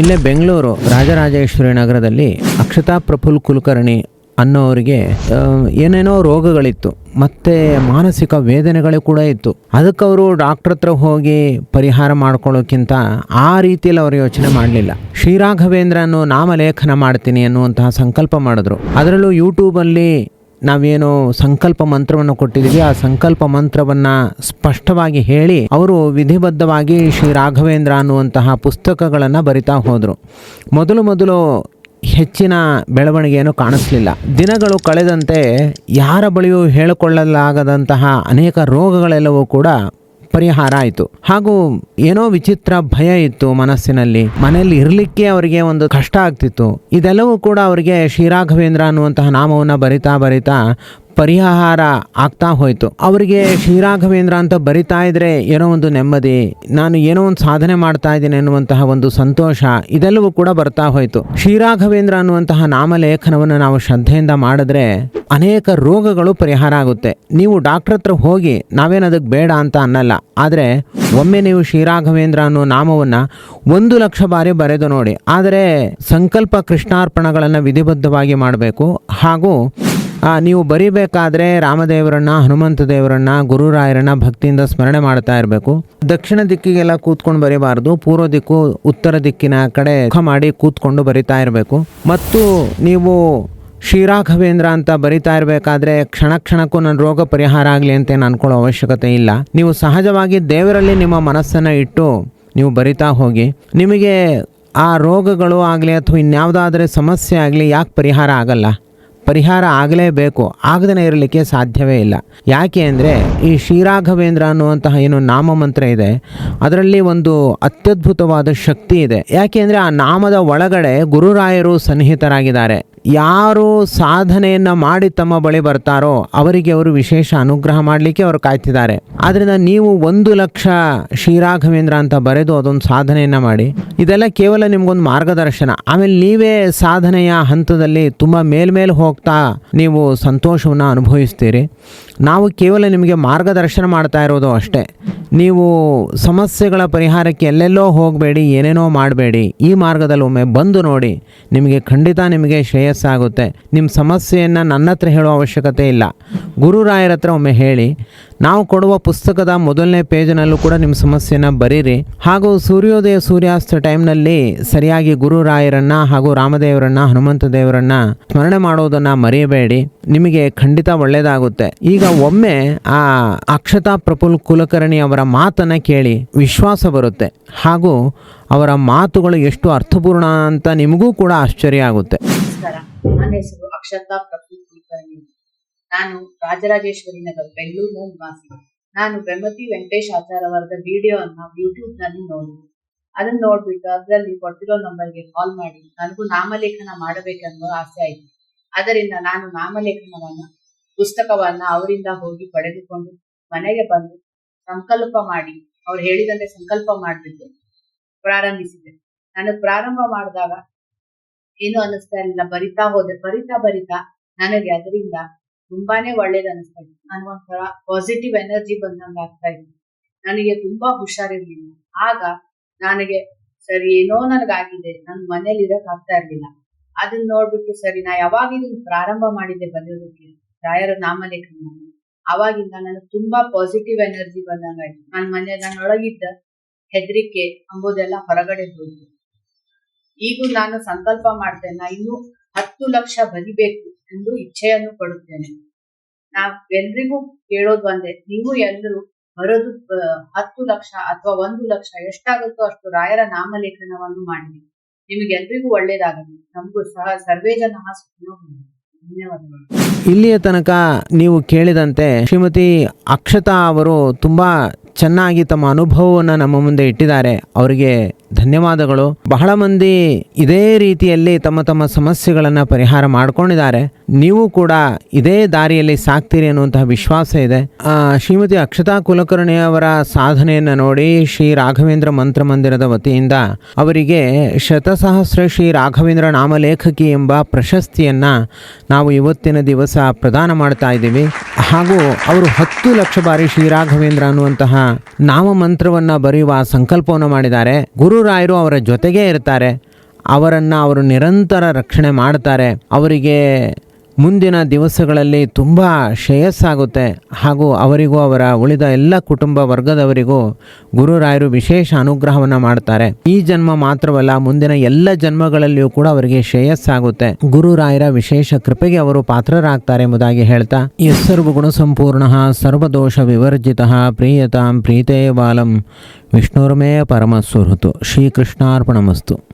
ಇಲ್ಲೇ ಬೆಂಗಳೂರು ರಾಜರಾಜೇಶ್ವರಿ ನಗರದಲ್ಲಿ ಅಕ್ಷತಾ ಪ್ರಫುಲ್ ಕುಲಕರ್ಣಿ ಅನ್ನೋರಿಗೆ ಏನೇನೋ ರೋಗಗಳಿತ್ತು, ಮತ್ತೆ ಮಾನಸಿಕ ವೇದನೆಗಳು ಕೂಡ ಇತ್ತು. ಅದಕ್ಕೆ ಅವರು ಡಾಕ್ಟರ್ ಹತ್ರ ಹೋಗಿ ಪರಿಹಾರ ಮಾಡ್ಕೊಳ್ಳೋಕ್ಕಿಂತ ಆ ರೀತಿಯಲ್ಲಿ ಅವರು ಯೋಚನೆ ಮಾಡಲಿಲ್ಲ. ಶ್ರೀರಾಘವೇಂದ್ರನು ನಾಮಲೇಖನ ಮಾಡ್ತೀನಿ ಅನ್ನುವಂತಹ ಸಂಕಲ್ಪ ಮಾಡಿದ್ರು. ಅದರಲ್ಲೂ ಯೂಟ್ಯೂಬಲ್ಲಿ ನಾವೇನು ಸಂಕಲ್ಪ ಮಂತ್ರವನ್ನು ಕೊಟ್ಟಿದ್ದೀವಿ, ಆ ಸಂಕಲ್ಪ ಮಂತ್ರವನ್ನ ಸ್ಪಷ್ಟವಾಗಿ ಹೇಳಿ ಅವರು ವಿಧಿಬದ್ಧವಾಗಿ ಶ್ರೀ ರಾಘವೇಂದ್ರ ಅನ್ನುವಂತಹ ಪುಸ್ತಕಗಳನ್ನು ಬರಿತಾ ಹೋದರು. ಮೊದಲು ಮೊದಲು ಹೆಚ್ಚಿನ ಬೆಳವಣಿಗೆಯನ್ನು ಕಾಣಿಸ್ಲಿಲ್ಲ. ದಿನಗಳು ಕಳೆದಂತೆ ಯಾರ ಬಳಿಯೂ ಹೇಳಿಕೊಳ್ಳಲಾಗದಂತಹ ಅನೇಕ ರೋಗಗಳೆಲ್ಲವೂ ಕೂಡ ಪರಿಹಾರ ಆಯಿತು. ಹಾಗೂ ಏನೋ ವಿಚಿತ್ರ ಭಯ ಇತ್ತು ಮನಸ್ಸಿನಲ್ಲಿ. ಮನೆಯಲ್ಲಿ ಇರಲಿಕ್ಕೆ ಅವರಿಗೆ ಒಂದು ಕಷ್ಟ ಆಗ್ತಿತ್ತು. ಇದೆಲ್ಲವೂ ಕೂಡ ಅವರಿಗೆ ಶ್ರೀರಾಘವೇಂದ್ರ ಅನ್ನುವಂತಹ ನಾಮವನ್ನು ಬರಿತಾ ಬರಿತಾ ಪರಿಹಾರ ಆಗ್ತಾ ಹೋಯಿತು. ಅವರಿಗೆ ಶ್ರೀರಾಘವೇಂದ್ರ ಅಂತ ಬರಿತಾ ಇದ್ರೆ ಏನೋ ಒಂದು ನೆಮ್ಮದಿ, ನಾನು ಏನೋ ಒಂದು ಸಾಧನೆ ಮಾಡ್ತಾ ಇದ್ದೀನಿ ಎನ್ನುವಂತಹ ಒಂದು ಸಂತೋಷ ಇದೆಲ್ಲವೂ ಕೂಡ ಬರ್ತಾ ಹೋಯಿತು. ಶ್ರೀರಾಘವೇಂದ್ರ ಅನ್ನುವಂತಹ ನಾಮಲೇಖನವನ್ನು ನಾವು ಶ್ರದ್ಧೆಯಿಂದ ಮಾಡಿದ್ರೆ ಅನೇಕ ರೋಗಗಳು ಪರಿಹಾರ ಆಗುತ್ತೆ. ನೀವು ಡಾಕ್ಟರ್ ಹತ್ರ ಹೋಗಿ, ನಾವೇನು ಅದಕ್ಕೆ ಬೇಡ ಅಂತ ಅನ್ನಲ್ಲ. ಆದರೆ ಒಮ್ಮೆ ನೀವು ಶ್ರೀರಾಘವೇಂದ್ರ ಅನ್ನೋ ನಾಮವನ್ನು ಒಂದು ಲಕ್ಷ ಬಾರಿ ಬರೆದು ನೋಡಿ. ಆದರೆ ಸಂಕಲ್ಪ ಕೃಷ್ಣಾರ್ಪಣಗಳನ್ನು ವಿಧಿಬದ್ಧವಾಗಿ ಮಾಡಬೇಕು. ಹಾಗೂ ನೀವು ಬರಿಬೇಕಾದ್ರೆ ರಾಮದೇವರನ್ನ, ಹನುಮಂತ ದೇವರನ್ನ ಗುರುರಾಯರನ್ನ ಭಕ್ತಿಯಿಂದ ಸ್ಮರಣೆ ಮಾಡ್ತಾ ಇರಬೇಕು. ದಕ್ಷಿಣ ದಿಕ್ಕಿಗೆಲ್ಲ ಕೂತ್ಕೊಂಡು ಬರೀಬಾರ್ದು. ಪೂರ್ವ ದಿಕ್ಕು, ಉತ್ತರ ದಿಕ್ಕಿನ ಕಡೆ ಮುಖ ಮಾಡಿ ಕೂತ್ಕೊಂಡು ಬರಿತಾ ಇರಬೇಕು. ಮತ್ತು ನೀವು ಶ್ರೀರಾಘವೇಂದ್ರ ಅಂತ ಬರಿತಾ ಇರಬೇಕಾದ್ರೆ ಕ್ಷಣ ಕ್ಷಣಕ್ಕೂ ನನ್ನ ರೋಗ ಪರಿಹಾರ ಆಗಲಿ ಅಂತ ಏನು ಅನ್ಕೊಳ್ಳೋ ಅವಶ್ಯಕತೆ ಇಲ್ಲ. ನೀವು ಸಹಜವಾಗಿ ದೇವರಲ್ಲಿ ನಿಮ್ಮ ಮನಸ್ಸನ್ನು ಇಟ್ಟು ನೀವು ಬರಿತಾ ಹೋಗಿ, ನಿಮಗೆ ಆ ರೋಗಗಳು ಆಗಲಿ ಅಥವಾ ಇನ್ಯಾವುದಾದ್ರೆ ಸಮಸ್ಯೆ ಆಗಲಿ ಯಾಕೆ ಪರಿಹಾರ ಆಗಲ್ಲ? ಪರಿಹಾರ ಆಗಲೇಬೇಕು, ಆಗದೇ ಇರಲಿಕ್ಕೆ ಸಾಧ್ಯವೇ ಇಲ್ಲ. ಯಾಕೆ ಅಂದರೆ, ಈ ಶ್ರೀರಾಘವೇಂದ್ರ ಅನ್ನುವಂತಹ ಏನು ನಾಮಮಂತ್ರ ಇದೆ, ಅದರಲ್ಲಿ ಒಂದು ಅತ್ಯದ್ಭುತವಾದ ಶಕ್ತಿ ಇದೆ. ಯಾಕೆ ಅಂದರೆ, ಆ ನಾಮದ ಒಳಗಡೆ ಗುರುರಾಯರು ಸನ್ನಿಹಿತರಾಗಿದ್ದಾರೆ. ಯಾರು ಸಾಧನೆಯನ್ನು ಮಾಡಿ ತಮ್ಮ ಬಳಿ ಬರ್ತಾರೋ ಅವರಿಗೆ ಅವರು ವಿಶೇಷ ಅನುಗ್ರಹ ಮಾಡಲಿಕ್ಕೆ ಅವರು ಕಾಯ್ತಿದ್ದಾರೆ. ಆದ್ದರಿಂದ ನೀವು ಒಂದು ಲಕ್ಷ ಶ್ರೀರಾಘವೇಂದ್ರ ಅಂತ ಬರೆದು ಅದೊಂದು ಸಾಧನೆಯನ್ನು ಮಾಡಿ, ಇದೆಲ್ಲ ಕೇವಲ ನಿಮಗೊಂದು ಮಾರ್ಗದರ್ಶನ. ಆಮೇಲೆ ನೀವೇ ಸಾಧನೆಯ ಹಂತದಲ್ಲಿ ತುಂಬ ಮೇಲ್ಮೇಲೆ ಹೋಗ್ತಾ ನೀವು ಸಂತೋಷವನ್ನು ಅನುಭವಿಸ್ತೀರಿ. ನಾವು ಕೇವಲ ನಿಮಗೆ ಮಾರ್ಗದರ್ಶನ ಮಾಡ್ತಾ ಇರೋದು ಅಷ್ಟೇ. ನೀವು ಸಮಸ್ಯೆಗಳ ಪರಿಹಾರಕ್ಕೆ ಎಲ್ಲೆಲ್ಲೋ ಹೋಗಬೇಡಿ, ಏನೇನೋ ಮಾಡಬೇಡಿ, ಈ ಮಾರ್ಗದಲ್ಲಿ ಒಮ್ಮೆ ಬಂದು ನೋಡಿ, ನಿಮಗೆ ಖಂಡಿತ ನಿಮಗೆ ಶ್ರೇಯಸ್ಸಾಗುತ್ತೆ. ನಿಮ್ಮ ಸಮಸ್ಯೆಯನ್ನು ನನ್ನ ಹತ್ರ ಹೇಳೋ ಅವಶ್ಯಕತೆ ಇಲ್ಲ. ಗುರುರಾಯರ ಹತ್ರ ಒಮ್ಮೆ ಹೇಳಿ ನಾವು ಕೊಡುವ ಪುಸ್ತಕದ ಮೊದಲನೇ ಪೇಜ್ನಲ್ಲೂ ಕೂಡ ನಿಮ್ಮ ಸಮಸ್ಯೆನ ಬರೀರಿ. ಹಾಗೂ ಸೂರ್ಯೋದಯ ಸೂರ್ಯಾಸ್ತ ಟೈಮ್ನಲ್ಲಿ ಸರಿಯಾಗಿ ಗುರುರಾಯರನ್ನ ಹಾಗೂ ರಾಮದೇವರನ್ನ, ಹನುಮಂತ ದೇವರನ್ನ ಸ್ಮರಣೆ ಮಾಡೋದನ್ನ ಮರೆಯಬೇಡಿ. ನಿಮಗೆ ಖಂಡಿತ ಒಳ್ಳೆಯದಾಗುತ್ತೆ. ಈಗ ಒಮ್ಮೆ ಆ ಅಕ್ಷತಾ ಪ್ರಫುಲ್ ಕುಲಕರ್ಣಿ ಅವರ ಮಾತನ್ನ ಕೇಳಿ ವಿಶ್ವಾಸ ಬರುತ್ತೆ. ಹಾಗೂ ಅವರ ಮಾತುಗಳು ಎಷ್ಟು ಅರ್ಥಪೂರ್ಣ ಅಂತ ನಿಮಗೂ ಕೂಡ ಆಶ್ಚರ್ಯ ಆಗುತ್ತೆ. ನಾನು ರಾಜರಾಜೇಶ್ವರಿ ನಗರ್ ಬೆಂಗಳೂರಿನ ನಿವಾಸಿ ನಾನು ಬೆಮ್ಮತಿ ವೆಂಕಟೇಶ್ ಆಚಾರ್ ಅವರದ ವಿಡಿಯೋ ಅನ್ನ ಯೂಟ್ಯೂಬ್ನಲ್ಲಿ ನೋಡಿದೆ. ಅದನ್ನ ನೋಡ್ಬಿಟ್ಟು ಅದರಲ್ಲಿ ಕೊಟ್ಟಿರೋ ನಂಬರ್ಗೆ ಕಾಲ್ ಮಾಡಿ. ನನಗೂ ನಾಮಲೇಖನ ಮಾಡಬೇಕನ್ನೋ ಆಸೆ ಆಯ್ತು. ಅದರಿಂದ ನಾನು ನಾಮಲೇಖನವನ್ನ, ಪುಸ್ತಕವನ್ನ ಅವರಿಂದ ಹೋಗಿ ಪಡೆದುಕೊಂಡು ಮನೆಗೆ ಬಂದು ಸಂಕಲ್ಪ ಮಾಡಿ, ಅವ್ರು ಹೇಳಿದಂತೆ ಸಂಕಲ್ಪ ಮಾಡಿಬಿಟ್ಟು ಪ್ರಾರಂಭಿಸಿದೆ. ನಾನು ಪ್ರಾರಂಭ ಮಾಡಿದಾಗ ಏನು ಅನ್ನಿಸ್ತಾ ಇರಲಿಲ್ಲ, ಬರಿತಾ ಹೋದೆ. ಬರಿತಾ ಬರಿತಾ ನನಗೆ ಅದರಿಂದ ತುಂಬಾನೇ ಒಳ್ಳೇದು ಅನಿಸ್ತಾ ಇತ್ತು ನಾನು ಒಂಥರ ಪಾಸಿಟಿವ್ ಎನರ್ಜಿ ಬಂದಂಗ ಆಗ್ತಾ ಇತ್ತು. ನನಗೆ ತುಂಬಾ ಹುಷಾರಿರ್ಲಿಲ್ಲ. ಆಗ ನನಗೆ, ಸರಿ, ಏನೋ ನನಗಾಗಿದೆ. ನನ್ನ ಮನೇಲಿ ಇರಕ್ ಆಗ್ತಾ ಇರ್ಲಿಲ್ಲ. ಅದನ್ನ ನೋಡ್ಬಿಟ್ಟು, ಸರಿ, ನಾ ಯಾವಾಗ ಪ್ರಾರಂಭ ಮಾಡಿದ್ದೆ ಬರೆಯೋದಕ್ಕೆ ರಾಯರ ನಾಮಲೇಖನ. ಅವಾಗಿಂದ ನನಗೆ ತುಂಬಾ ಪಾಸಿಟಿವ್ ಎನರ್ಜಿ ಬಂದಂಗಾಯ್ತು ನನ್ನ ಮನೆ ನನ್ನೊಳಗಿದ್ದ ಹೆದರಿಕೆ ಅಂಬುದೆಲ್ಲ ಹೊರಗಡೆ ಹೋಯ್ತು. ಈಗ ನಾನು ಸಂಕಲ್ಪ ಮಾಡ್ತೇನೆ. ನಾ ಇನ್ನೂ ಹತ್ತು ಲಕ್ಷ ಬರಿಬೇಕು. ಎಂದು ಇಚ್ಛೆಯನ್ನು ಪಡುತ್ತೇನೆ. ನಾವೆಲ್ರಿಗೂ ಕೇಳೋದು ಒಂದೇ, ನೀವು ಎಲ್ಲರೂ ಬರೋದು ಹತ್ತು ಲಕ್ಷ ಅಥವಾ ಒಂದು ಲಕ್ಷ ಎಷ್ಟಾಗುತ್ತೋ ಅಷ್ಟು ರಾಯರ ನಾಮಲೇಖನವನ್ನು ಮಾಡಿ ನಿಮಗೆಲ್ರಿಗೂ ಒಳ್ಳೇದಾಗಲಿ. ನಮಗೂ ಸಹ ಸರ್ವೇ ಜನ ಇಲ್ಲಿಯ ತನಕ ನೀವು ಕೇಳಿದಂತೆ ಶ್ರೀಮತಿ ಅಕ್ಷತಾ ಅವರು ತುಂಬಾ ಚೆನ್ನಾಗಿ ತಮ್ಮ ಅನುಭವವನ್ನು ನಮ್ಮ ಮುಂದೆ ಇಟ್ಟಿದ್ದಾರೆ. ಅವರಿಗೆ ಧನ್ಯವಾದಗಳು. ಬಹಳ ಮಂದಿ ಇದೇ ರೀತಿಯಲ್ಲಿ ತಮ್ಮ ತಮ್ಮ ಸಮಸ್ಯೆಗಳನ್ನು ಪರಿಹಾರ ಮಾಡ್ಕೊಂಡಿದ್ದಾರೆ. ನೀವು ಕೂಡ ಇದೇ ದಾರಿಯಲ್ಲಿ ಸಾಕ್ತೀರಿ ಅನ್ನುವಂತಹ ವಿಶ್ವಾಸ ಇದೆ. ಶ್ರೀಮತಿ ಅಕ್ಷತಾ ಕುಲಕರ್ಣಿ ಅವರ ಸಾಧನೆಯನ್ನು ನೋಡಿ ಶ್ರೀ ರಾಘವೇಂದ್ರ ಮಂತ್ರ ಮಂದಿರದ ವತಿಯಿಂದ ಅವರಿಗೆ ಶತಸಹಸ್ರ ಶ್ರೀ ರಾಘವೇಂದ್ರ ನಾಮಲೇಖಕಿ ಎಂಬ ಪ್ರಶಸ್ತಿಯನ್ನು ನಾವು ಇವತ್ತಿನ ದಿವಸ ಪ್ರದಾನ ಮಾಡ್ತಾ ಇದ್ದೀವಿ. ಹಾಗೂ ಅವರು ಹತ್ತು ಲಕ್ಷ ಬಾರಿ ಶ್ರೀ ರಾಘವೇಂದ್ರ ಅನ್ನುವಂತಹ ನಾಮ ಮಂತ್ರವನ್ನ ಬರೆಯುವ ಸಂಕಲ್ಪವನ್ನು ಮಾಡಿದ್ದಾರೆ. ಗುರುರಾಯರು ಅವರ ಜೊತೆಗೇ ಇರ್ತಾರೆ. ಅವರನ್ನು ಅವರು ನಿರಂತರ ರಕ್ಷಣೆ ಮಾಡ್ತಾರೆ. ಅವರಿಗೆ ಮುಂದಿನ ದಿವಸಗಳಲ್ಲಿ ತುಂಬ ಶ್ರೇಯಸ್ಸಾಗುತ್ತೆ. ಹಾಗೂ ಅವರಿಗೂ ಅವರ ಉಳಿದ ಎಲ್ಲ ಕುಟುಂಬ ವರ್ಗದವರಿಗೂ ಗುರುರಾಯರು ವಿಶೇಷ ಅನುಗ್ರಹವನ್ನು ಮಾಡ್ತಾರೆ. ಈ ಜನ್ಮ ಮಾತ್ರವಲ್ಲ, ಮುಂದಿನ ಎಲ್ಲ ಜನ್ಮಗಳಲ್ಲಿಯೂ ಕೂಡ ಅವರಿಗೆ ಶ್ರೇಯಸ್ಸಾಗುತ್ತೆ. ಗುರುರಾಯರ ವಿಶೇಷ ಕೃಪೆಗೆ ಅವರು ಪಾತ್ರರಾಗ್ತಾರೆ ಎಂಬುದಾಗಿ ಹೇಳ್ತಾ ಯಸ್ಸರ್ವಗುಣ ಸಂಪೂರ್ಣ ಸರ್ವದೋಷ ವಿವರ್ಜಿತ ಪ್ರಿಯತಾಂ ಪ್ರೀತೇ ಬಾಲಂ ವಿಷ್ಣುರ್ಮೇ ಪರಮಸುಹೃತು ಶ್ರೀಕೃಷ್ಣಾರ್ಪಣಮಸ್ತು.